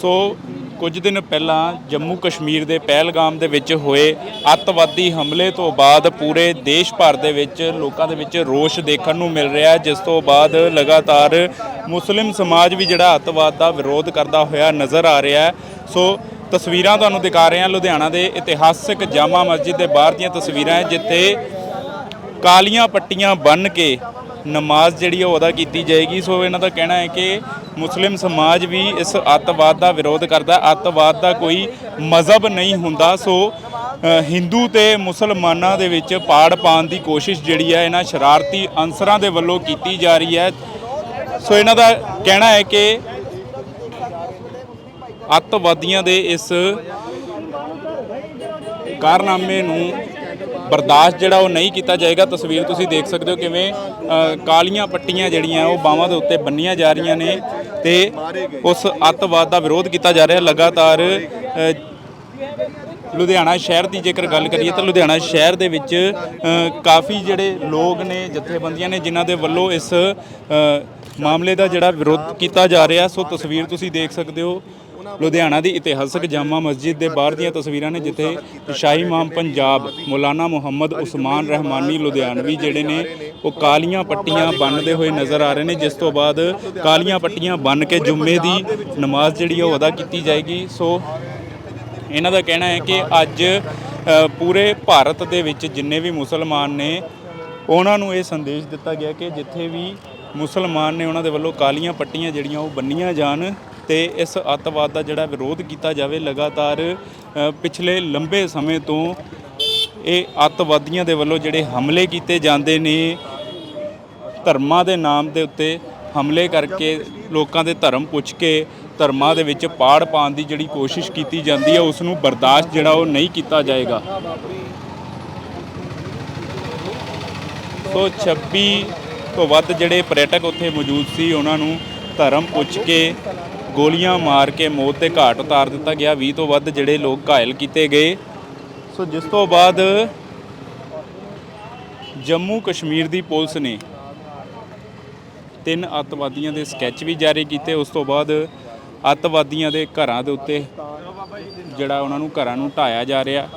ਸੋ ਕੁਝ ਦਿਨ ਪਹਿਲਾਂ ਜੰਮੂ ਕਸ਼ਮੀਰ ਦੇ ਪਹਿਲਗਾਮ ਦੇ ਵਿੱਚ ਹੋਏ ਅੱਤਵਾਦੀ ਹਮਲੇ ਤੋਂ ਬਾਅਦ ਪੂਰੇ ਦੇਸ਼ ਭਰ ਦੇ ਵਿੱਚ ਲੋਕਾਂ ਦੇ ਵਿੱਚ ਰੋਸ਼ ਦੇਖਣ ਨੂੰ ਮਿਲ ਰਿਹਾ ਹੈ, ਜਿਸ ਤੋਂ ਬਾਅਦ ਲਗਾਤਾਰ ਮੁਸਲਿਮ ਸਮਾਜ ਵੀ ਜਿਹੜਾ ਅੱਤਵਾਦ ਦਾ ਵਿਰੋਧ ਕਰਦਾ ਹੋਇਆ ਨਜ਼ਰ ਆ ਰਿਹਾ ਹੈ। ਸੋ ਤਸਵੀਰਾਂ ਤੁਹਾਨੂੰ ਦਿਖਾ ਰਹੇ ਹਾਂ ਲੁਧਿਆਣਾ ਦੇ ਇਤਿਹਾਸਕ ਜਾਮਾ ਮਸਜਿਦ ਦੇ ਬਾਹਰ ਦੀਆਂ ਤਸਵੀਰਾਂ ਹੈ, ਜਿੱਥੇ ਕਾਲੀਆਂ ਪੱਟੀਆਂ ਬੰਨ ਕੇ ਨਮਾਜ਼ ਜਿਹੜੀ ਉਹ ਅਦਾ ਕੀਤੀ ਜਾਏਗੀ। ਸੋ ਇਹਨਾਂ ਦਾ ਕਹਿਣਾ ਹੈ ਕਿ ਮੁਸਲਿਮ ਸਮਾਜ ਵੀ ਇਸ ਅੱਤਵਾਦ ਦਾ ਵਿਰੋਧ ਕਰਦਾ ਅੱਤਵਾਦ ਦਾ ਕੋਈ ਮਜ਼ਹਬ ਨਹੀਂ ਹੁੰਦਾ। ਸੋ ਹਿੰਦੂ ਤੇ ਮੁਸਲਮਾਨਾਂ ਦੇ ਵਿੱਚ ਪਾੜ ਪਾਉਣ ਦੀ ਕੋਸ਼ਿਸ਼ ਜਿਹੜੀ ਹੈ ਇਹਨਾਂ ਸ਼ਰਾਰਤੀ ਅਨਸਰਾਂ ਦੇ ਵੱਲੋਂ ਕੀਤੀ ਜਾ ਰਹੀ ਹੈ। ਸੋ ਇਹਨਾਂ ਦਾ ਕਹਿਣਾ ਹੈ ਕਿ ਅੱਤਵਾਦੀਆਂ ਦੇ ਇਸ ਕਾਰਨਾਮੇ ਨੂੰ ਬਰਦਾਸ਼ਤ ਜਿਹੜਾ ਉਹ ਨਹੀਂ ਕੀਤਾ ਜਾਏਗਾ, ਤਸਵੀਰ ਤੁਸੀਂ ਦੇਖ ਸਕਦੇ ਹੋ ਕਿਵੇਂ ਕਾਲੀਆਂ ਪੱਟੀਆਂ ਜਿਹੜੀਆਂ ਉਹ ਬਾਹਾਂ ਦੇ ਉੱਤੇ ਬੰਨੀਆਂ ਜਾ ਰਹੀਆਂ ਨੇ ਤੇ ਉਸ ਅੱਤਵਾਦ ਦਾ ਵਿਰੋਧ ਕੀਤਾ ਜਾ ਰਿਹਾ। ਲਗਾਤਾਰ ਲੁਧਿਆਣਾ ਸ਼ਹਿਰ ਦੀ ਜੇਕਰ ਗੱਲ ਕਰੀਏ ਤਾਂ ਲੁਧਿਆਣਾ ਸ਼ਹਿਰ ਦੇ ਵਿੱਚ ਕਾਫੀ ਜਿਹੜੇ ਲੋਕ ਨੇ, ਜਥੇਬੰਦੀਆਂ ਨੇ, ਜਿਨ੍ਹਾਂ ਦੇ ਵੱਲੋਂ ਇਸ ਮਾਮਲੇ ਦਾ ਜਿਹੜਾ ਵਿਰੋਧ ਕੀਤਾ ਜਾ ਰਿਹਾ, ਸੋ ਤਸਵੀਰ ਤੁਸੀਂ ਦੇਖ ਸਕਦੇ ਹੋ। ਲੁਧਿਆਣਾ ਦੀ ਇਤਿਹਾਸਕ ਜਾਮਾ ਮਸਜਿਦ ਦੇ ਬਾਹਰ ਦੀਆਂ ਤਸਵੀਰਾਂ ਨੇ, ਜਿੱਥੇ ਸ਼ਾਹੀ ਇਮਾਮ ਪੰਜਾਬ ਮੌਲਾਨਾ ਮੁਹੰਮਦ ਉਸਮਾਨ ਰਹਿਮਾਨੀ ਲੁਧਿਆਣਵੀ ਜਿਹੜੇ ਨੇ, ਉਹ ਕਾਲੀਆਂ ਪੱਟੀਆਂ ਬੰਨ੍ਹਦੇ ਹੋਏ ਨਜ਼ਰ ਆ ਰਹੇ ਨੇ। ਜਿਸ ਤੋਂ ਬਾਅਦ ਕਾਲੀਆਂ ਪੱਟੀਆਂ ਬੰਨ੍ਹ ਕੇ ਜੁੰਮੇ ਦੀ ਨਮਾਜ਼ ਜਿਹੜੀ ਉਹ ਅਦਾ ਕੀਤੀ ਜਾਏਗੀ। ਸੋ ਇਹਨਾਂ ਦਾ ਕਹਿਣਾ ਹੈ ਕਿ ਅੱਜ ਪੂਰੇ ਭਾਰਤ ਦੇ ਵਿੱਚ ਜਿੰਨੇ ਵੀ ਮੁਸਲਮਾਨ ਨੇ, ਉਹਨਾਂ ਨੂੰ ਇਹ ਸੰਦੇਸ਼ ਦਿੱਤਾ ਗਿਆ ਕਿ ਜਿੱਥੇ ਵੀ ਮੁਸਲਮਾਨ ਨੇ ਉਹਨਾਂ ਦੇ ਵੱਲੋਂ ਕਾਲੀਆਂ ਪੱਟੀਆਂ ਜਿਹੜੀਆਂ ਉਹ ਬੰਨੀਆਂ ਜਾਣ ਤੇ ਇਸ ਅੱਤਵਾਦ ਦਾ ਜਿਹੜਾ ਵਿਰੋਧ ਕੀਤਾ ਜਾਵੇ ਲਗਾਤਾਰ ਪਿਛਲੇ ਲੰਬੇ ਸਮੇਂ ਤੋਂ ਇਹ ਅੱਤਵਾਦੀਆਂ ਦੇ ਵੱਲੋਂ ਜਿਹੜੇ ਹਮਲੇ ਕੀਤੇ ਜਾਂਦੇ ਨੇ, ਧਰਮਾਂ ਦੇ ਨਾਮ ਦੇ ਉੱਤੇ ਹਮਲੇ ਕਰਕੇ ਲੋਕਾਂ ਦੇ ਧਰਮ ਪੁੱਛ ਕੇ ਧਰਮਾਂ ਦੇ ਵਿੱਚ ਪਾੜ ਪਾਉਣ ਦੀ ਜਿਹੜੀ ਕੋਸ਼ਿਸ਼ ਕੀਤੀ ਜਾਂਦੀ ਹੈ, ਉਸ ਨੂੰ ਬਰਦਾਸ਼ਤ ਜਿਹੜਾ ਉਹ ਨਹੀਂ ਕੀਤਾ ਜਾਏਗਾ। ਸੋ 26 ਤੋਂ ਵੱਧ ਜਿਹੜੇ ਪ੍ਰੈਟਕ ਉੱਥੇ ਮੌਜੂਦ ਸੀ, ਉਹਨਾਂ ਨੂੰ ਧਰਮ ਪੁੱਛ ਕੇ ਗੋਲੀਆਂ ਮਾਰ ਕੇ ਮੌਤ ਦੇ ਘਾਟ ਉਤਾਰ ਦਿੱਤਾ ਗਿਆ। 20 ਤੋਂ ਵੱਧ ਜਿਹੜੇ ਲੋਕ ਘਾਇਲ ਕੀਤੇ ਗਏ। ਸੋ ਜਿਸ ਤੋਂ ਬਾਅਦ ਜੰਮੂ ਕਸ਼ਮੀਰ ਦੀ ਪੁਲਿਸ ਨੇ ਤਿੰਨ ਅੱਤਵਾਦੀਆਂ ਦੇ ਸਕੈਚ ਵੀ ਜਾਰੀ ਕੀਤੇ। ਉਸ ਤੋਂ ਬਾਅਦ ਅੱਤਵਾਦੀਆਂ ਦੇ ਘਰਾਂ ਦੇ ਉੱਤੇ ਜਿਹੜਾ ਉਹਨਾਂ ਨੂੰ ਘਰਾਂ ਨੂੰ ਢਾਇਆ ਜਾ ਰਿਹਾ।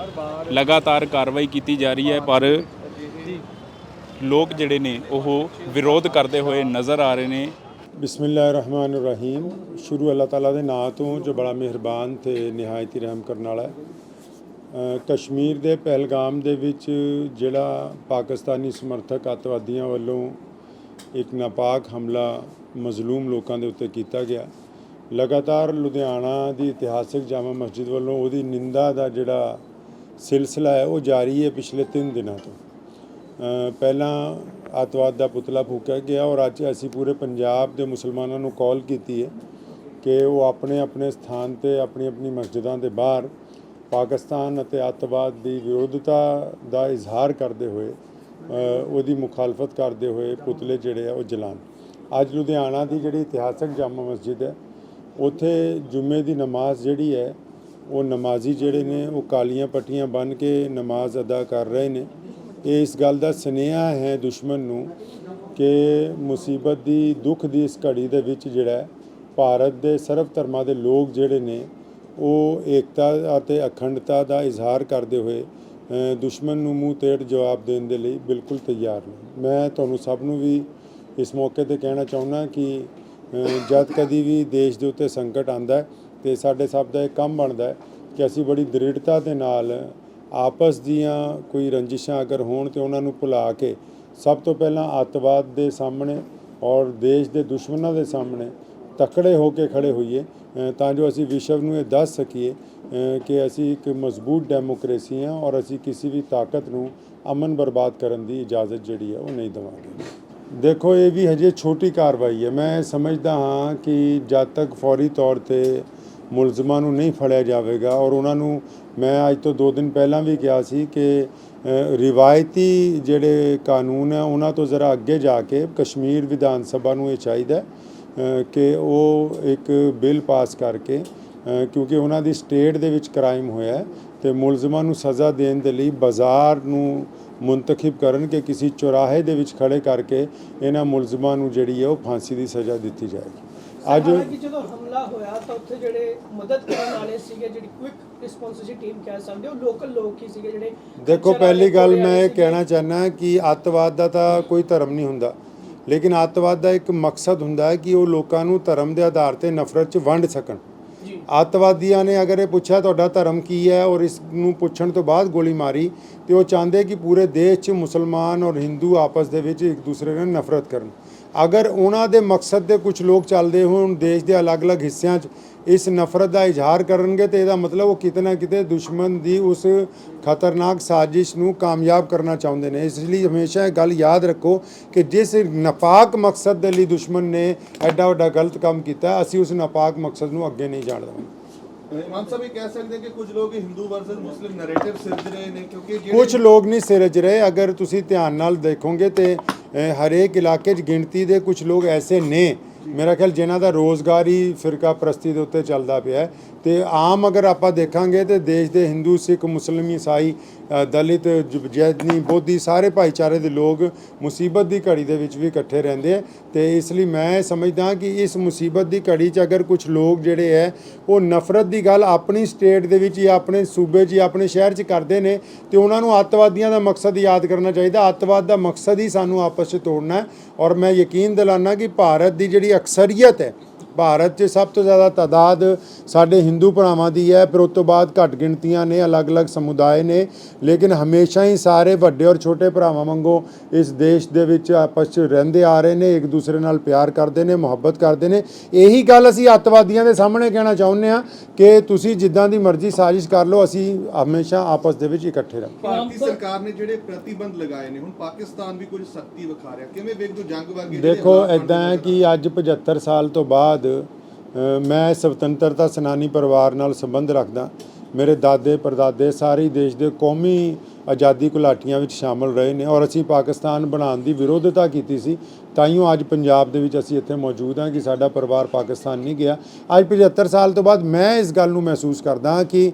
ਲਗਾਤਾਰ ਕਾਰਵਾਈ ਕੀਤੀ ਜਾ ਰਹੀ ਹੈ, ਪਰ ਲੋਕ ਜਿਹੜੇ ਨੇ, ਉਹ ਵਿਰੋਧ ਕਰਦੇ ਹੋਏ ਨਜ਼ਰ ਆ ਰਹੇ ਨੇ। ਬਿਸਮਿਲ੍ਲਾਹਿਰਰਹਿਮਾਨਿਰਰਹੀਮ। ਸ਼ੁਰੂ ਅੱਲਾਹ ਤਾਲਾ ਦੇ ਨਾਂ ਤੋਂ ਜੋ ਬੜਾ ਮਿਹਰਬਾਨ ਤੇ ਨਿਹਾਇਤੀ ਰਹਿਮ ਕਰਨ ਵਾਲਾ ਹੈ। ਕਸ਼ਮੀਰ ਦੇ ਪਹਿਲਗਾਮ ਦੇ ਵਿੱਚ ਜਿਹੜਾ ਪਾਕਿਸਤਾਨੀ ਸਮਰਥਕ ਅੱਤਵਾਦੀਆਂ ਵੱਲੋਂ ਇੱਕ ਨਾਪਾਕ ਹਮਲਾ ਮਜ਼ਲੂਮ ਲੋਕਾਂ ਦੇ ਉੱਤੇ ਕੀਤਾ ਗਿਆ। ਲਗਾਤਾਰ ਲੁਧਿਆਣਾ ਦੀ ਇਤਿਹਾਸਿਕ ਜਾਮਾ ਮਸਜਿਦ ਵੱਲੋਂ ਉਹਦੀ ਨਿੰਦਾ ਦਾ ਜਿਹੜਾ ਸਿਲਸਿਲਾ ਹੈ, ਉਹ ਜਾਰੀ ਹੈ ਪਿਛਲੇ 3 ਦਿਨਾਂ ਤੋਂ। ਪਹਿਲਾਂ ਅੱਤਵਾਦ ਦਾ ਪੁਤਲਾ ਫੂਕਿਆ ਗਿਆ ਔਰ ਅੱਜ ਅਸੀਂ ਪੂਰੇ ਪੰਜਾਬ ਦੇ ਮੁਸਲਮਾਨਾਂ ਨੂੰ ਕਾਲ ਕੀਤੀ ਹੈ ਕਿ ਉਹ ਆਪਣੇ ਆਪਣੇ ਸਥਾਨ ਤੇ, ਆਪਣੀ ਆਪਣੀ ਮਸਜਿਦਾਂ ਦੇ ਬਾਹਰ ਪਾਕਿਸਤਾਨ ਅਤੇ ਅੱਤਵਾਦ ਦੀ ਵਿਰੋਧਤਾ ਦਾ ਇਜ਼ਹਾਰ ਕਰਦੇ ਹੋਏ ਉਹਦੀ ਮੁਖਾਲਫਤ ਕਰਦੇ ਹੋਏ ਪੁਤਲੇ ਜਿਹੜੇ ਆ ਉਹ ਜਲਾਣ ਅੱਜ ਲੁਧਿਆਣਾ ਦੀ ਜਿਹੜੀ ਇਤਿਹਾਸਕ ਜਾਮਾ ਮਸਜਿਦ ਹੈ, ਉੱਥੇ ਜੁਮੇ ਦੀ ਨਮਾਜ਼ ਜਿਹੜੀ ਹੈ, ਉਹ ਨਮਾਜ਼ੀ ਜਿਹੜੇ ਨੇ ਉਹ ਕਾਲੀਆਂ ਪੱਟੀਆਂ ਬੰਨ੍ਹ ਕੇ ਨਮਾਜ਼ ਅਦਾ ਕਰ ਰਹੇ ਨੇ। ਇਹ ਇਸ ਗੱਲ ਦਾ ਸੁਨੇਹਾ ਹੈ ਦੁਸ਼ਮਣ ਨੂੰ ਕਿ ਮੁਸੀਬਤ ਦੀ, ਦੁੱਖ ਦੀ ਇਸ ਘੜੀ ਦੇ ਵਿੱਚ ਜਿਹੜਾ ਭਾਰਤ ਦੇ ਸਰਵ ਧਰਮਾਂ ਦੇ ਲੋਕ ਜਿਹੜੇ ਨੇ, ਉਹ ਏਕਤਾ ਅਤੇ ਅਖੰਡਤਾ ਦਾ ਇਜ਼ਹਾਰ ਕਰਦੇ ਹੋਏ ਦੁਸ਼ਮਣ ਨੂੰ ਮੂੰਹ ਤੇੜ ਜਵਾਬ ਦੇਣ ਦੇ ਲਈ ਬਿਲਕੁਲ ਤਿਆਰ ਨੇ। ਮੈਂ ਤੁਹਾਨੂੰ ਸਭ ਨੂੰ ਵੀ ਇਸ ਮੌਕੇ ਤੇ ਕਹਿਣਾ ਚਾਹੁੰਦਾ ਕਿ ਜਦ ਕਦੀ ਵੀ ਦੇਸ਼ ਦੇ ਉੱਤੇ ਸੰਕਟ ਆਂਦਾ ਹੈ ਤੇ ਸਾਡੇ ਸਭ ਦਾ ਇਹ ਕੰਮ ਬਣਦਾ ਕਿ ਅਸੀਂ ਬੜੀ ਦ੍ਰਿੜਤਾ ਦੇ ਨਾਲ ਆਪਸ ਦੀਆਂ ਕੋਈ ਰੰਜਿਸ਼ਾਂ ਅਗਰ ਹੋਣ ਤੇ ਉਹਨਾਂ ਨੂੰ ਭੁਲਾ ਕੇ ਸਭ ਤੋਂ ਪਹਿਲਾਂ ਅੱਤਵਾਦ ਦੇ ਸਾਹਮਣੇ ਔਰ ਦੇਸ਼ ਦੇ ਦੁਸ਼ਮਣਾਂ ਦੇ ਸਾਹਮਣੇ ਤਕੜੇ ਹੋ ਕੇ ਖੜੇ ਹੋਈਏ ਤਾਂ ਜੋ ਅਸੀਂ ਵਿਸ਼ਵ ਨੂੰ ਇਹ ਦੱਸ ਸਕੀਏ ਕਿ ਅਸੀਂ ਇੱਕ ਮਜ਼ਬੂਤ ਡੈਮੋਕ੍ਰੇਸੀ ਹਾਂ ਔਰ ਅਸੀਂ ਕਿਸੇ ਵੀ ਤਾਕਤ ਨੂੰ ਅਮਨ ਬਰਬਾਦ ਕਰਨ ਦੀ ਇਜਾਜ਼ਤ ਜਿਹੜੀ ਹੈ ਉਹ ਨਹੀਂ ਦੇਵਾਂਗੇ। ਦੇਖੋ, ਇਹ ਵੀ ਹਜੇ ਛੋਟੀ ਕਾਰਵਾਈ ਹੈ। ਮੈਂ ਸਮਝਦਾ ਹਾਂ ਕਿ ਜਦ ਤੱਕ ਫੌਰੀ ਤੌਰ ਤੇ ਮੁਲਜ਼ਮਾਂ ਨੂੰ ਨਹੀਂ ਫੜਿਆ ਜਾਵੇਗਾ। ਔਰ ਉਹਨਾਂ ਨੂੰ ਮੈਂ ਅੱਜ ਤੋਂ 2 ਦਿਨ ਪਹਿਲਾਂ ਵੀ ਕਿਹਾ ਸੀ ਕਿ ਰਿਵਾਇਤੀ ਜਿਹੜੇ ਕਾਨੂੰਨ ਹੈ, ਉਹਨਾਂ ਤੋਂ ਜ਼ਰਾ ਅੱਗੇ ਜਾ ਕੇ ਕਸ਼ਮੀਰ ਵਿਧਾਨ ਸਭਾ ਨੂੰ ਇਹ ਚਾਹੀਦਾ ਕਿ ਉਹ ਇੱਕ ਬਿੱਲ ਪਾਸ ਕਰਕੇ ਕਿਉਂਕਿ ਉਹਨਾਂ ਦੀ ਸਟੇਟ ਦੇ ਵਿੱਚ ਕ੍ਰਾਈਮ ਹੋਇਆ ਹੈ ਤੇ ਮੁਲਜ਼ਮਾਂ ਨੂੰ ਸਜ਼ਾ ਦੇਣ ਦੇ ਲਈ ਬਾਜ਼ਾਰ ਨੂੰ ਮੁੰਤਖਬ ਕਰਨ ਕਿ ਕਿਸੇ ਚੌਰਾਹੇ ਦੇ ਵਿੱਚ ਖੜੇ ਕਰਕੇ ਇਹਨਾਂ ਮੁਲਜ਼ਮਾਂ ਨੂੰ ਜਿਹੜੀ ਹੈ ਉਹ ਫਾਂਸੀ ਦੀ ਸਜ਼ਾ ਦਿੱਤੀ ਜਾਏਗੀ। ਅੱਜ ਜਦੋਂ ਹਮਲਾ ਹੋਇਆ ਤਾਂ ਉੱਥੇ ਜਿਹੜੇ ਮਦਦ ਕਰਨ ਵਾਲੇ ਸੀਗੇ ਜਿਹੜੀ ਕੁਇਕ ਰਿਸਪੌਂਸਿਵ ਟੀਮ ਕਹਿ ਸਕਦੇ ਹੋ ਲੋਕਲ ਲੋਕ ਹੀ ਸੀਗੇ ਜਿਹੜੇ ਦੇਖੋ ਪਹਿਲੀ ਗੱਲ ਮੈਂ ਇਹ। ਕਹਿਣਾ ਚਾਹਨਾ ਕਿ ਅੱਤਵਾਦ ਦਾ ਤਾਂ ਕੋਈ ਧਰਮ ਨਹੀਂ ਹੁੰਦਾ। ਲੇਕਿਨ ਅੱਤਵਾਦ ਦਾ ਇੱਕ ਮਕਸਦ ਹੁੰਦਾ ਹੈ ਕਿ ਉਹ ਲੋਕਾਂ ਨੂੰ ਧਰਮ ਦੇ ਆਧਾਰ ਤੇ ਨਫ਼ਰਤ 'ਚ ਵੰਡ ਸਕਣ। ਜੀ। ਅੱਤਵਾਦੀਆਂ ਨੇ ਅਗਰ ਇਹ ਪੁੱਛਿਆ ਤੁਹਾਡਾ ਧਰਮ ਕੀ ਹੈ ਔਰ ਇਸ ਨੂੰ ਪੁੱਛਣ ਤੋਂ ਬਾਅਦ ਗੋਲੀ ਮਾਰੀ ਤੇ ਉਹ ਚਾਹੁੰਦੇ ਕਿ ਪੂਰੇ ਦੇਸ਼ 'ਚ ਮੁਸਲਮਾਨ ਔਰ ਹਿੰਦੂ ਆਪਸ ਦੇ ਵਿੱਚ ਇੱਕ ਦੂਸਰੇ ਨਾਲ ਨਫ਼ਰਤ ਕਰਨ। ਅਗਰ ਉਹਨਾਂ ਦੇ ਮਕਸਦ ਦੇ ਕੁਝ ਲੋਕ ਚੱਲਦੇ ਹੋਣ ਦੇਸ਼ ਦੇ ਅਲੱਗ-ਅਲੱਗ ਹਿੱਸਿਆਂ 'ਚ ਇਸ ਨਫ਼ਰਤ ਦਾ ਇਜ਼ਹਾਰ ਕਰਨਗੇ ਤੇ ਇਹਦਾ ਮਤਲਬ ਉਹ ਕਿਤੇ ਨਾ ਕਿਤੇ ਦੁਸ਼ਮਣ ਦੀ ਉਸ ਖਤਰਨਾਕ ਸਾਜ਼ਿਸ਼ ਨੂੰ ਕਾਮਯਾਬ ਕਰਨਾ ਚਾਹੁੰਦੇ ਨੇ। ਇਸ ਲਈ ਹਮੇਸ਼ਾ ਇਹ ਗੱਲ ਯਾਦ ਰੱਖੋ ਕਿ ਜਿਸ ਨਪਾਕ ਮਕਸਦ ਦੇ ਲਈ ਦੁਸ਼ਮਣ ਨੇ ਐਡਾ ਵੱਡਾ ਗਲਤ ਕੰਮ ਕੀਤਾ, ਅਸੀਂ ਉਸ ਨਪਾਕ ਮਕਸਦ ਨੂੰ ਅੱਗੇ ਨਹੀਂ ਜਾਣ ਦੇਵਾਂਗੇ। ਇਮਾਮ ਸਾਹਿਬ ਇਹ ਕਹਿ ਸਕਦੇ ਕਿ ਕੁਝ ਲੋਕ ਹਿੰਦੂ ਵਰਸਸ ਮੁਸਲਿਮ ਨੈਰੇਟਿਵ ਸਿਰਜ ਰਹੇ ਨੇ ਕਿਉਂਕਿ ਕੁਝ ਲੋਕ ਨਹੀਂ ਸਿਰਜ ਰਹੇ ਅਗਰ ਤੁਸੀਂ ਧਿਆਨ ਨਾਲ ਦੇਖੋਗੇ ਤੇ ਹਰੇਕ ਇਲਾਕੇ 'ਚ ਗਿਣਤੀ ਦੇ ਕੁਝ ਲੋਕ ਐਸੇ ਨੇ ਮੇਰਾ ਖਿਆਲ ਜਿਨ੍ਹਾਂ ਦਾ ਰੋਜ਼ਗਾਰ ਹੀ ਫਿਰਕਾ ਪ੍ਰਸਤੀ ਦੇ ਉੱਤੇ ਚੱਲਦਾ ਪਿਆ ਤੇ ਆਮ ਅਗਰ ਆਪਾਂ ਦੇਖਾਂਗੇ ਤੇ ਦੇਸ਼ ਦੇ ਹਿੰਦੂ ਸਿੱਖ ਮੁਸਲਿਮ ਈਸਾਈ ਦਲਿਤ, ਜ- ਬੋਧੀ ਸਾਰੇ ਭਾਈਚਾਰੇ ਦੇ ਲੋਕ ਮੁਸੀਬਤ ਦੀ ਘੜੀ ਦੇ ਵਿੱਚ ਵੀ ਇਕੱਠੇ ਰਹਿੰਦੇ ਆ ਤੇ ਇਸ ਲਈ ਮੈਂ ਸਮਝਦਾ ਕਿ ਇਸ ਮੁਸੀਬਤ ਦੀ ਘੜੀ 'ਚ ਅਗਰ ਕੁਝ ਲੋਕ ਜਿਹੜੇ ਹੈ ਉਹ ਨਫ਼ਰਤ ਦੀ ਗੱਲ ਆਪਣੀ ਸਟੇਟ ਦੇ ਵਿੱਚ ਜਾਂ ਆਪਣੇ ਸੂਬੇ 'ਚ ਜਾਂ ਆਪਣੇ ਸ਼ਹਿਰ 'ਚ ਕਰਦੇ ਨੇ ਤੇ ਉਹਨਾਂ ਨੂੰ ਅੱਤਵਾਦੀਆਂ ਦਾ ਮਕਸਦ ਯਾਦ ਕਰਨਾ ਚਾਹੀਦਾ। ਅੱਤਵਾਦ ਦਾ ਮਕਸਦ ਹੀ ਸਾਨੂੰ ਆਪਸ 'ਚ ਤੋੜਨਾ ਹੈ ਔਰ ਮੈਂ ਯਕੀਨ ਦਿਲਾਨਾ ਕਿ ਭਾਰਤ ਦੀ ਜਿਹੜੀ ਅਕਸਰੀਅਤ ਹੈ ਭਾਰਤ 'ਚ ਸਭ ਤੋਂ ਜ਼ਿਆਦਾ ਤਾਦਾਦ ਸਾਡੇ ਹਿੰਦੂ ਭਰਾਵਾਂ ਦੀ ਹੈ ਫਿਰ ਉਸ ਤੋਂ ਬਾਅਦ ਘੱਟ ਗਿਣਤੀਆਂ ਨੇ ਅਲੱਗ-ਅਲੱਗ ਸਮੁਦਾਇ ਨੇ। ਲੇਕਿਨ ਹਮੇਸ਼ਾ ਹੀ ਸਾਰੇ ਵੱਡੇ ਔਰ ਛੋਟੇ ਭਰਾਵਾਂ ਵਾਂਗੂ ਇਸ ਦੇਸ਼ ਦੇ ਵਿੱਚ ਆਪਸ 'ਚ ਰਹਿੰਦੇ ਆ ਰਹੇ ਨੇ ਇੱਕ ਦੂਸਰੇ ਨਾਲ ਪਿਆਰ ਕਰਦੇ ਨੇ ਮੁਹੱਬਤ ਕਰਦੇ ਨੇ। ਇਹੀ ਗੱਲ ਅਸੀਂ ਅੱਤਵਾਦੀਆਂ ਦੇ ਸਾਹਮਣੇ ਕਹਿਣਾ ਚਾਹੁੰਦੇ ਆ ਕਿ ਤੁਸੀਂ ਜਿੱਦਾਂ ਦੀ ਮਰਜ਼ੀ ਸਾਜ਼ਿਸ਼ ਕਰ ਲਓ ਅਸੀਂ ਹਮੇਸ਼ਾ ਆਪਸ ਦੇ ਵਿੱਚ ਇਕੱਠੇ ਰਹਾਂਗੇ। ਭਾਰਤੀ ਸਰਕਾਰ ਨੇ ਜਿਹੜੇ ਪ੍ਰਤੀਬੰਧ ਲਗਾਏ ਨੇ ਹੁਣ ਪਾਕਿਸਤਾਨ ਵੀ ਕੁਝ ਸਖਤੀ ਵਿਖਾ ਰਿਹਾ। ਕਿਵੇਂ ਵੇਖਦੇ ਜੰਗ ਵਰਗੇ ਦੇਖੋ ਇਦਾਂ ਹੈ ਕਿ ਅੱਜ 75 ਸਾਲ ਤੋਂ ਬਾਅਦ ਅ, ਮੈਂ ਸੁਤੰਤਰਤਾ ਸੈਨਾਨੀ ਪਰਿਵਾਰ ਨਾਲ ਸੰਬੰਧ ਰੱਖਦਾ। ਮੇਰੇ ਦਾਦੇ ਪਰਦਾਦੇ ਸਾਰੇ ਦੇਸ਼ ਦੇ ਕੌਮੀ ਆਜ਼ਾਦੀ ਘੁਲਾਟੀਆਂ ਵਿੱਚ ਸ਼ਾਮਲ ਰਹੇ ਨੇ ਔਰ ਅਸੀਂ ਪਾਕਿਸਤਾਨ ਬਣਾਉਣ ਦੀ ਵਿਰੋਧਤਾ ਕੀਤੀ ਸੀ। ਤਾਈਓ ਅੱਜ ਪੰਜਾਬ ਦੇ ਵਿੱਚ ਅਸੀਂ ਇੱਥੇ ਮੌਜੂਦ ਹਾਂ ਕਿ ਸਾਡਾ ਪਰਿਵਾਰ ਪਾਕਿਸਤਾਨ ਨਹੀਂ ਗਿਆ। ਅੱਜ 75 ਸਾਲ ਤੋਂ ਬਾਅਦ ਮੈਂ ਇਸ ਗੱਲ ਨੂੰ ਮਹਿਸੂਸ ਕਰਦਾ ਕਿ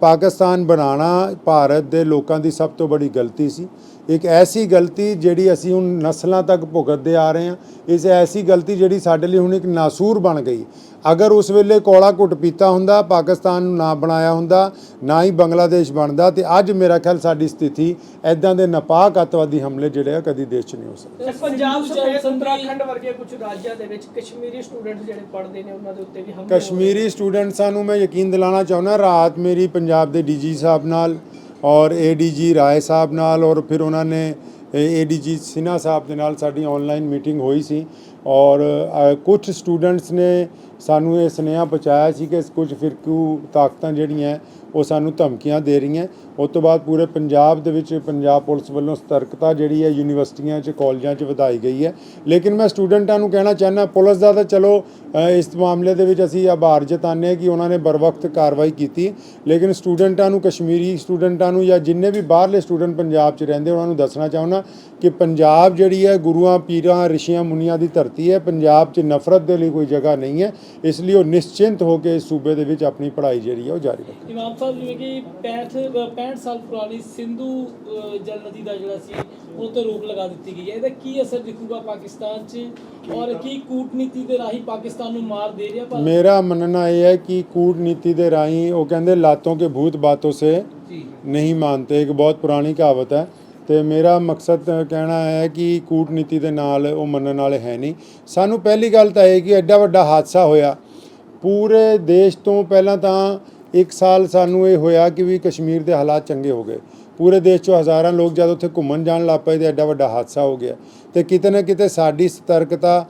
ਪਾਕਿਸਤਾਨ ਬਣਾਉਣਾ ਭਾਰਤ ਦੇ ਲੋਕਾਂ ਦੀ ਸਭ ਤੋਂ ਬੜੀ ਗਲਤੀ ਸੀ। ਇੱਕ ਐਸੀ ਗਲਤੀ ਜਿਹੜੀ ਅਸੀਂ ਹੁਣ ਨਸਲਾਂ ਤੱਕ ਭੁਗਤਦੇ ਆ ਰਹੇ ਹਾਂ ਇਸ ਐਸੀ ਗਲਤੀ ਜਿਹੜੀ ਸਾਡੇ ਲਈ ਹੁਣ ਇੱਕ ਨਾਸੂਰ ਬਣ ਗਈ। ਅਗਰ ਉਸ ਵੇਲੇ ਕੋਲਾ ਘੁੱਟ ਪੀਤਾ ਹੁੰਦਾ ਪਾਕਿਸਤਾਨ ਨੂੰ ਨਾ ਬਣਾਇਆ ਹੁੰਦਾ ਨਾ ਹੀ ਬੰਗਲਾਦੇਸ਼ ਬਣਦਾ ਤੇ ਅੱਜ ਮੇਰਾ ਖਿਆਲ ਸਾਡੀ ਸਥਿਤੀ ਐਦਾਂ ਦੇ ਨਾਪਾਕ ਅੱਤਵਾਦੀ ਹਮਲੇ ਜਿਹੜੇ ਆ ਕਦੀ ਦੇਸ਼ 'ਚ ਨਹੀਂ ਹੋ ਸਕਦੇ। ਪੰਜਾਬ ਸਮੇਤ ਉੱਤਰਾਖੰਡ ਵਰਗੇ ਕੁਝ ਰਾਜਾਂ ਦੇ ਵਿੱਚ ਕਸ਼ਮੀਰੀ ਸਟੂਡੈਂਟ ਜਿਹੜੇ ਪੜ੍ਹਦੇ ਨੇ ਉਹਨਾਂ ਦੇ ਉੱਤੇ ਵੀ ਹਮਲੇ ਕਸ਼ਮੀਰੀ ਸਟੂਡੈਂਟਸਾਂ ਨੂੰ ਮੈਂ ਯਕੀਨ ਦਿਲਾਣਾ ਚਾਹੁੰਦਾ ਰਾਤ ਮੇਰੀ ਪੰਜਾਬ ਦੇ ਡੀਜੀ ਸਾਹਿਬ ਨਾਲ ਔਰ ਏਡੀਜੀ ਰਾਏ ਸਾਹਿਬ ਨਾਲ ਔਰ ਫਿਰ ਉਹਨਾਂ ਨੇ ਏਡੀਜੀ ਸਿਨਹਾ ਸਾਹਿਬ ਦੇ ਨਾਲ ਸਾਡੀ ਆਨਲਾਈਨ ਮੀਟਿੰਗ ਹੋਈ ਸੀ। ਔਰ ਅ, ਕੁਝ ਸਟੂਡੈਂਟਸ ਨੇ ਸਾਨੂੰ ਇਹ ਸੁਨੇਹਾ ਪਹੁੰਚਾਇਆ ਸੀ ਕਿ ਕੁਝ ਫਿਰਕੂ ਤਾਕਤਾਂ ਜਿਹੜੀਆਂ ਉਹ ਸਾਨੂੰ ਧਮਕੀਆਂ ਦੇ ਰਹੀਆਂ। ਉਸ ਤੋਂ ਬਾਅਦ ਪੂਰੇ ਪੰਜਾਬ ਦੇ ਵਿੱਚ ਪੰਜਾਬ ਪੁਲਿਸ ਵੱਲੋਂ ਸਤਰਕਤਾ ਜਿਹੜੀ ਹੈ ਯੂਨੀਵਰਸਿਟੀਆਂ 'ਚ, ਕਾਲਜਾਂ 'ਚ ਵਧਾਈ ਗਈ ਹੈ। ਲੇਕਿਨ ਮੈਂ ਸਟੂਡੈਂਟਾਂ ਨੂੰ ਕਹਿਣਾ ਚਾਹੁੰਦਾ, ਪੁਲਿਸ ਦਾ ਤਾਂ ਚਲੋ ਇਸ ਮਾਮਲੇ ਦੇ ਵਿੱਚ ਅਸੀਂ ਆਭਾਰ ਜਤਾਉਂਦੇ ਹਾਂ ਕਿ ਉਹਨਾਂ ਨੇ ਬਰਵਕਤ ਕਾਰਵਾਈ ਕੀਤੀ। ਲੇਕਿਨ ਸਟੂਡੈਂਟਾਂ ਨੂੰ, ਕਸ਼ਮੀਰੀ ਸਟੂਡੈਂਟਾਂ ਨੂੰ ਜਾਂ ਜਿੰਨੇ ਵੀ ਬਾਹਰਲੇ ਸਟੂਡੈਂਟ ਪੰਜਾਬ 'ਚ ਰਹਿੰਦੇ, ਉਹਨਾਂ ਨੂੰ ਦੱਸਣਾ ਚਾਹੁੰਦਾ ਕਿ ਪੰਜਾਬ ਜਿਹੜੀ ਹੈ ਗੁਰੂਆਂ ਪੀਰਾਂ ਰਿਸ਼ੀਆਂ ਮੁਨੀਆਂ ਦੀ ਧਰਤੀ ਹੈ। ਪੰਜਾਬ 'ਚ ਨਫ਼ਰਤ ਦੇ ਲਈ ਕੋਈ ਜਗ੍ਹਾ ਨਹੀਂ ਹੈ। ਇਸ ਲਈ ਉਹ ਨਿਸ਼ਚਿੰਤ ਹੋ ਕੇ ਇਸ ਸੂਬੇ ਦੇ ਵਿੱਚ ਆਪਣੀ ਪੜ੍ਹਾਈ ਜਿਹੜੀ ਹੈ ਉਹ ਜਾਰੀ ਰੱਖਣ ਇਮਾਮ ਸਾਹਿਬ ਜਿਵੇਂ ਕਿ 65 ਅ, 65 ਸਾਲ ਪੁਰਾਣੀ ਸਿੰਧੂ ਜਲ ਨਦੀ ਦਾ ਜਿਹੜਾ ਸੀ ਉਹ ਤੇ ਰੋਕ ਲਗਾ ਦਿੱਤੀ ਗਈ ਹੈ। ਇਹਦਾ ਕੀ ਅਸਰ ਦਿਖੂਗਾ ਪਾਕਿਸਤਾਨ 'ਚ? ਔਰ ਕੀ ਕੂਟਨੀਤੀ ਦੇ ਰਾਹੀਂ ਪਾਕਿਸਤਾਨ ਨੂੰ ਮਾਰ ਦੇ ਰਿਹਾ ਭਾਰਤ? ਮੇਰਾ ਮੰਨਣਾ ਇਹ ਹੈ ਕਿ ਕੂਟਨੀਤੀ ਦੇ ਰਾਹੀਂ ਉਹ ਕਹਿੰਦੇ ਲਾਤੋਂ ਕੇ ਭੂਤ ਬਾਤੋਂ ਸੇ ਨਹੀਂ ਮਾਨਤੇ। ਇੱਕ ਬਹੁਤ ਪੁਰਾਣੀ ਕਹਾਵਤ ਹੈ। ਤੇ ਮੇਰਾ ਮਕਸਦ ਕਹਿਣਾ ਹੈ ਕਿ ਕੂਟਨੀਤੀ ਦੇ ਨਾਲ ਉਹ ਮੰਨਣ ਵਾਲੇ ਹੈ ਨਹੀਂ। ਸਾਨੂੰ ਪਹਿਲੀ ਗੱਲ ਤਾਂ ਇਹ ਕਿ ਐਡਾ ਵੱਡਾ ਹਾਦਸਾ ਹੋਇਆ। ਪੂਰੇ ਦੇਸ਼ ਤੋਂ ਪਹਿਲਾਂ ਤਾਂ ਇੱਕ ਸਾਲ ਸਾਨੂੰ ਇਹ ਹੋਇਆ ਕਿ ਵੀ ਕਸ਼ਮੀਰ ਦੇ ਹਾਲਾਤ ਚੰਗੇ ਹੋ ਗਏ। ਪੂਰੇ ਦੇਸ਼ 'ਚੋਂ ਹਜ਼ਾਰਾਂ ਲੋਕ ਜਦ ਉੱਥੇ ਘੁੰਮਣ ਜਾਣ ਲੱਗ ਪਏ ਤੇ ਐਡਾ ਵੱਡਾ ਹਾਦਸਾ ਹੋ ਗਿਆ। ਤੇ ਕਿਤੇ ਨਾ ਕਿਤੇ ਸਾਡੀ ਸਤਰਕਤਾ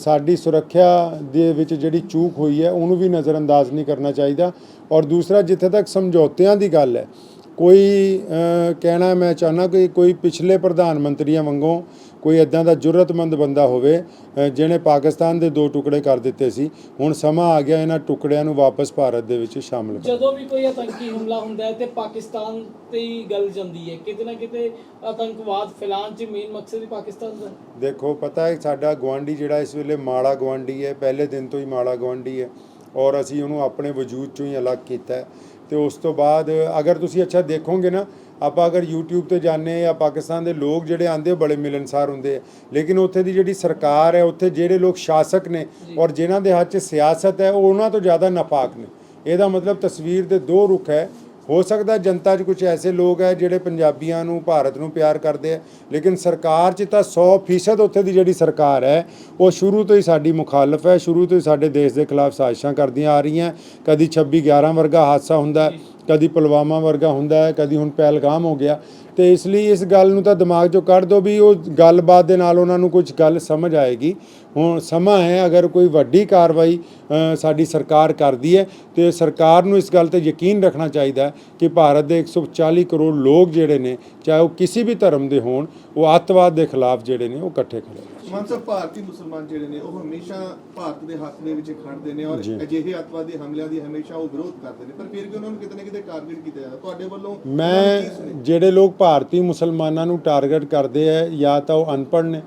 ਸਾਡੀ ਸੁਰੱਖਿਆ ਦੇ ਵਿੱਚ ਜਿਹੜੀ ਚੂਕ ਹੋਈ ਹੈ, ਉਹਨੂੰ ਵੀ ਨਜ਼ਰਅੰਦਾਜ਼ ਨਹੀਂ ਕਰਨਾ ਚਾਹੀਦਾ। ਔਰ ਦੂਸਰਾ, ਜਿੱਥੇ ਤੱਕ ਸਮਝੌਤਿਆਂ ਦੀ ਗੱਲ ਹੈ, ਕੋਈ ਕਹਿਣਾ ਮੈਂ ਚਾਹੁੰਦਾ ਕਿ ਕੋਈ ਪਿਛਲੇ ਪ੍ਰਧਾਨ ਮੰਤਰੀਆਂ ਵਾਂਗੂ ਕੋਈ ਇਦਾਂ ਦਾ ਜੁਰਤਮੰਦ ਬੰਦਾ ਹੋਵੇ ਜਿਹਨੇ ਪਾਕਿਸਤਾਨ ਦੇ ਦੋ ਟੁਕੜੇ ਕਰ ਦਿੱਤੇ ਸੀ ਹੁਣ ਸਮਾਂ ਆ ਗਿਆ ਇਹਨਾਂ ਟੁਕੜਿਆਂ ਨੂੰ ਵਾਪਸ ਭਾਰਤ ਦੇ ਵਿੱਚ ਸ਼ਾਮਲ ਕਰ ਜਦੋਂ ਵੀ ਕੋਈ ਆਤੰਕੀ ਹਮਲਾ ਹੁੰਦਾ ਹੈ ਤੇ ਪਾਕਿਸਤਾਨ ਤੇ ਹੀ ਗੱਲ ਜਾਂਦੀ ਹੈ ਕਿਤੇ ਨਾ ਕਿਤੇ ਆਤੰਕਵਾਦ ਫੈਲਾਉਣ 'ਚ ਮੇਨ ਮਕਸਦ ਹੀ ਪਾਕਿਸਤਾਨ ਦਾ। ਦੇਖੋ ਪਤਾ ਹੈ ਸਾਡਾ ਗਵਾਂਢੀ ਜਿਹੜਾ ਇਸ ਵੇਲੇ ਮਾੜਾ ਗਵਾਂਢੀ ਹੈ ਪਹਿਲੇ ਦਿਨ ਤੋਂ ਹੀ ਮਾੜਾ ਗਵਾਂਢੀ ਹੈ ਔਰ ਅਸੀਂ ਉਹਨੂੰ ਆਪਣੇ ਵਜੂਦ ਚੋਂ ਹੀ ਅਲੱਗ ਕੀਤਾ ਤੇ ਉਸ ਤੋਂ ਬਾਅਦ ਅਗਰ ਤੁਸੀਂ ਅੱਛਾ ਦੇਖੋਗੇ ਨਾ ਆਪਾਂ ਅਗਰ YouTube ਤੇ ਜਾਂਦੇ ਆ ਪਾਕਿਸਤਾਨ ਦੇ ਲੋਕ ਜਿਹੜੇ ਆਂਦੇ ਬੜੇ ਮਿਲਨਸਾਰ ਹੁੰਦੇ ਆ। ਲੇਕਿਨ ਉੱਥੇ ਦੀ ਜਿਹੜੀ ਸਰਕਾਰ ਹੈ ਉੱਥੇ ਜਿਹੜੇ ਲੋਕ ਸ਼ਾਸਕ ਨੇ ਔਰ ਜਿਨ੍ਹਾਂ ਦੇ ਹੱਥ 'ਚ ਸਿਆਸਤ ਹੈ ਉਹ ਉਹਨਾਂ ਤੋਂ ਜ਼ਿਆਦਾ ਨਾਪਾਕ ਨੇ। ਇਹਦਾ ਮਤਲਬ ਤਸਵੀਰ ਦੇ ਦੋ ਰੁਖ ਹੈ। ਹੋ ਸਕਦਾ ਜਨਤਾ 'ਚ ਕੁਝ ਐਸੇ ਲੋਕ ਹੈ ਜਿਹੜੇ ਪੰਜਾਬੀਆਂ ਨੂੰ ਭਾਰਤ ਨੂੰ ਪਿਆਰ ਕਰਦੇ ਆ ਲੇਕਿਨ ਸਰਕਾਰ 'ਚ ਤਾਂ 100% ਉੱਥੇ ਦੀ ਜਿਹੜੀ ਸਰਕਾਰ ਹੈ ਉਹ ਸ਼ੁਰੂ ਤੋਂ ਹੀ ਸਾਡੀ ਮੁਖਾਲਫ ਹੈ ਸ਼ੁਰੂ ਤੋਂ ਹੀ ਸਾਡੇ ਦੇਸ਼ ਦੇ ਖਿਲਾਫ ਸਾਜ਼ਿਸ਼ਾਂ ਕਰਦੀਆਂ ਆ ਰਹੀਆਂ। ਕਦੀ 26 11 ਵਰਗਾ ਹਾਦਸਾ ਹੁੰਦਾ ਕਦੀ ਪੁਲਵਾਮਾ ਵਰਗਾ ਹੁੰਦਾ ਹੈ, ਕਦੀ ਹੁਣ ਪਹਿਲਗਾਮ ਹੋ ਗਿਆ। ਤੇ ਇਸ ਲਈ ਇਸ ਗੱਲ ਨੂੰ ਤਾਂ ਦਿਮਾਗ 'ਚੋਂ ਕੱਢ ਦਿਓ ਵੀ ਉਹ ਗੱਲਬਾਤ ਦੇ ਨਾਲ ਉਹਨਾਂ ਨੂੰ ਕੁਝ ਗੱਲ ਸਮਝ ਆਏਗੀ। ਹੁਣ ਸਮਾਂ ਹੈ, ਅਗਰ ਕੋਈ ਵੱਡੀ ਕਾਰਵਾਈ ਸਾਡੀ ਸਰਕਾਰ ਕਰਦੀ ਹੈ, ਤੇ ਸਰਕਾਰ ਨੂੰ ਇਸ ਗੱਲ ਤੇ ਯਕੀਨ ਰੱਖਣਾ ਚਾਹੀਦਾ ਹੈ ਕਿ ਭਾਰਤ ਦੇ 140 ਕਰੋੜ ਲੋਕ ਜਿਹੜੇ ਨੇ, ਚਾਹੇ ਉਹ ਕਿਸੇ ਵੀ ਧਰਮ ਦੇ ਹੋਣ, ਉਹ ਅੱਤਵਾਦ ਦੇ ਖਿਲਾਫ ਜਿਹੜੇ ਨੇ, ਉਹ ਇਕੱਠੇ ਖੜੇ ਨੇ। ਮਾਨ ਸਾਹਿਬ ਭਾਰਤੀ ਮੁਸਲਮਾਨ ਜਿਹੜੇ ਨੇ ਉਹ ਹਮੇਸ਼ਾ ਭਾਰਤ ਦੇ ਹੱਕ ਦੇ ਵਿੱਚ ਖੜਦੇ ਨੇ ਔਰ। ਅਜਿਹੇ ਅੱਤਵਾਦੀ ਹਮਲਿਆਂ ਦੀ ਹਮੇਸ਼ਾ ਉਹ ਵਿਰੋਧ ਕਰਦੇ ਨੇ ਪਰ ਫਿਰ ਵੀ ਉਹਨਾਂ ਨੂੰ ਕਿਤੇ ਨਾ ਕਿਤੇ ਟਾਰਗੇਟ ਕੀਤਾ ਜਾਂਦਾ ਤੁਹਾਡੇ ਵੱਲੋਂ ਮੈਂ? ਜਿਹੜੇ ਲੋਕ ਭਾਰਤੀ ਮੁਸਲਮਾਨਾਂ ਨੂੰ ਟਾਰਗੇਟ ਕਰਦੇ ਆ ਜਾਂ ਤਾਂ ਉਹ ਅਨਪੜ੍ਹ ਨੇ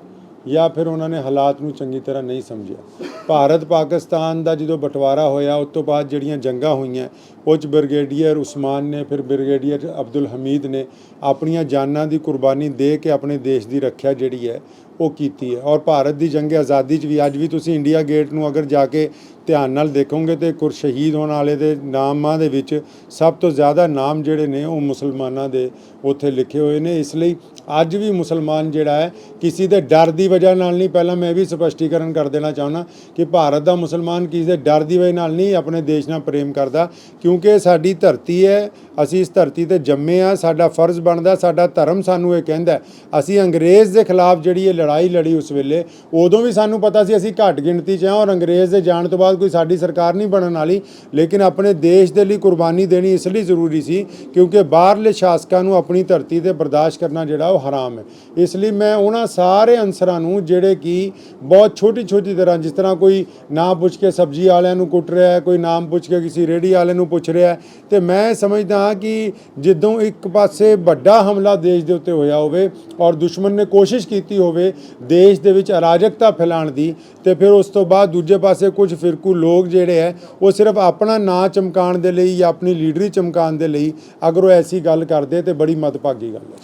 ਜਾਂ ਫਿਰ ਉਹਨਾਂ ਨੇ ਹਾਲਾਤ ਨੂੰ ਚੰਗੀ ਤਰ੍ਹਾਂ ਨਹੀਂ ਸਮਝਿਆ ਭਾਰਤ ਪਾਕਿਸਤਾਨ ਦਾ ਜਦੋਂ ਬਟਵਾਰਾ ਹੋਇਆ ਉਸ ਤੋਂ ਬਾਅਦ ਜਿਹੜੀਆਂ ਜੰਗਾਂ ਹੋਈਆਂ ਉਹ 'ਚ ਬ੍ਰਿਗੇਡੀਅਰ ਉਸਮਾਨ ਨੇ, ਫਿਰ ਬ੍ਰਿਗੇਡੀਅਰ ਅਬਦੁਲ ਹਮੀਦ ਨੇ ਆਪਣੀਆਂ ਜਾਨਾਂ ਦੀ ਕੁਰਬਾਨੀ ਦੇ ਕੇ ਆਪਣੇ ਦੇਸ਼ ਦੀ ਰੱਖਿਆ ਜਿਹੜੀ ਹੈ, ਉਹ ਕੀਤੀ ਹੈ। ਔਰ ਭਾਰਤ ਦੀ ਜੰਗ ਆਜ਼ਾਦੀ 'ਚ ਵੀ ਅੱਜ ਵੀ ਤੁਸੀਂ ਇੰਡੀਆ ਗੇਟ ਨੂੰ ਅਗਰ ਜਾ ਕੇ ਧਿਆਨ ਨਾਲ ਦੇਖੋਗੇ ਤੇ ਕੁਰ ਸ਼ਹੀਦ ਹੋਣ ਵਾਲੇ ਦੇ ਨਾਮਾਂ ਦੇ ਵਿੱਚ ਸਭ ਤੋਂ ਜ਼ਿਆਦਾ ਨਾਮ ਜਿਹੜੇ ਨੇ, ਉਹ ਮੁਸਲਮਾਨਾਂ ਦੇ ਉੱਥੇ ਲਿਖੇ ਹੋਏ ਨੇ। ਇਸ ਲਈ ਅੱਜ ਵੀ ਮੁਸਲਮਾਨ ਜਿਹੜਾ ਹੈ, ਕਿਸੇ ਦੇ ਡਰ ਦੀ ਵਜ੍ਹਾ ਨਾਲ ਨਹੀਂ, ਪਹਿਲਾਂ ਮੈਂ ਵੀ ਸਪਸ਼ਟੀਕਰਨ ਕਰ ਦੇਣਾ ਚਾਹੁੰਦਾ ਕਿ ਭਾਰਤ ਦਾ ਮੁਸਲਮਾਨ ਕਿਸੇ ਦੇ ਡਰ ਦੀ ਵਜ੍ਹਾ ਨਾਲ ਨਹੀਂ, ਆਪਣੇ ਦੇਸ਼ ਨਾਲ ਪ੍ਰੇਮ ਕਰਦਾ ਕਿਉਂਕਿ ਸਾਡੀ ਧਰਤੀ ਹੈ ਅਸੀਂ ਇਸ ਧਰਤੀ ਤੇ ਜੰਮੇ ਆ ਸਾਡਾ ਫਰਜ਼ ਬਣਦਾ, ਸਾਡਾ ਧਰਮ ਸਾਨੂੰ ਇਹ ਕਹਿੰਦਾ ਅਸੀਂ ਅੰਗਰੇਜ਼ ਦੇ ਖਿਲਾਫ ਜਿਹੜੀ ਇਹ ਲੜਾਈ ਲੜੀ ਉਸ ਵੇਲੇ, ਉਦੋਂ ਵੀ ਸਾਨੂੰ ਪਤਾ ਸੀ ਅਸੀਂ ਘੱਟ ਗਿਣਤੀ 'ਚ ਹਾਂ ਔਰ ਅੰਗਰੇਜ਼ ਦੇ ਜਾਣ ਤੋਂ ਬਾਅਦ ਕੋਈ ਸਾਡੀ ਸਰਕਾਰ ਨਹੀਂ ਬਣਨ ਵਾਲੀ, ਲੇਕਿਨ ਆਪਣੇ ਦੇਸ਼ ਦੇ ਲਈ ਕੁਰਬਾਨੀ ਦੇਣੀ ਇਸ ਲਈ ਜ਼ਰੂਰੀ ਸੀ ਕਿਉਂਕਿ ਬਾਹਰਲੇ ਸ਼ਾਸਕਾਂ ਨੂੰ ਆਪਣੀ ਧਰਤੀ ਤੇ ਬਰਦਾਸ਼ਤ ਕਰਨਾ ਜਿਹੜਾ ਉਹ ਹਰਾਮ ਹੈ। ਇਸ ਲਈ ਮੈਂ ਉਹਨਾਂ ਸਾਰੇ ਅਨਸਰਾਂ ਨੂੰ ਜਿਹੜੇ ਕਿ ਬਹੁਤ ਛੋਟੀ ਛੋਟੀ ਤਰ੍ਹਾਂ, ਜਿਸ ਤਰ੍ਹਾਂ ਕੋਈ ਨਾ ਪੁੱਛ ਕੇ ਸਬਜ਼ੀ ਵਾਲਿਆਂ ਨੂੰ ਕੁੱਟ ਰਿਹਾ ਹੈ, ਕੋਈ ਨਾਮ ਪੁੱਛ ਕੇ ਕਿਸੇ ਰੇੜੀ ਵਾਲੇ ਨੂੰ ਪੁੱਛ ਰਿਹਾ ਹੈ, ਤੇ ਮੈਂ ਸਮਝਦਾ ਹਾਂ ਕਿ ਜਦੋਂ ਇੱਕ ਪਾਸੇ ਵੱਡਾ ਹਮਲਾ ਦੇਸ਼ ਦੇ ਉੱਤੇ ਹੋਇਆ ਹੋਵੇ ਔਰ ਦੁਸ਼ਮਣ ਨੇ ਕੋਸ਼ਿਸ਼ ਕੀਤੀ ਹੋਵੇ ਦੇਸ਼ ਦੇ ਵਿੱਚ ਅਰਾਜਕਤਾ ਫੈਲਾਉਣ ਦੀ ਤੇ ਫਿਰ ਉਸ ਤੋਂ ਬਾਅਦ ਦੂਜੇ ਪਾਸੇ ਕੁਝ ਫਿਰਕੂ ਲੋਕ ਜਿਹੜੇ ਹੈ, ਉਹ ਸਿਰਫ ਆਪਣਾ ਨਾਂ ਚਮਕਾਉਣ ਦੇ ਲਈ ਜਾਂ ਆਪਣੀ ਲੀਡਰੀ ਚਮਕਾਉਣ ਦੇ ਲਈ ਅਗਰ ਉਹ ਐਸੀ ਗੱਲ ਕਰਦੇ ਤੇ ਬੜੀ ਮਦਭਾਗੀ ਗੱਲ ਹੈ।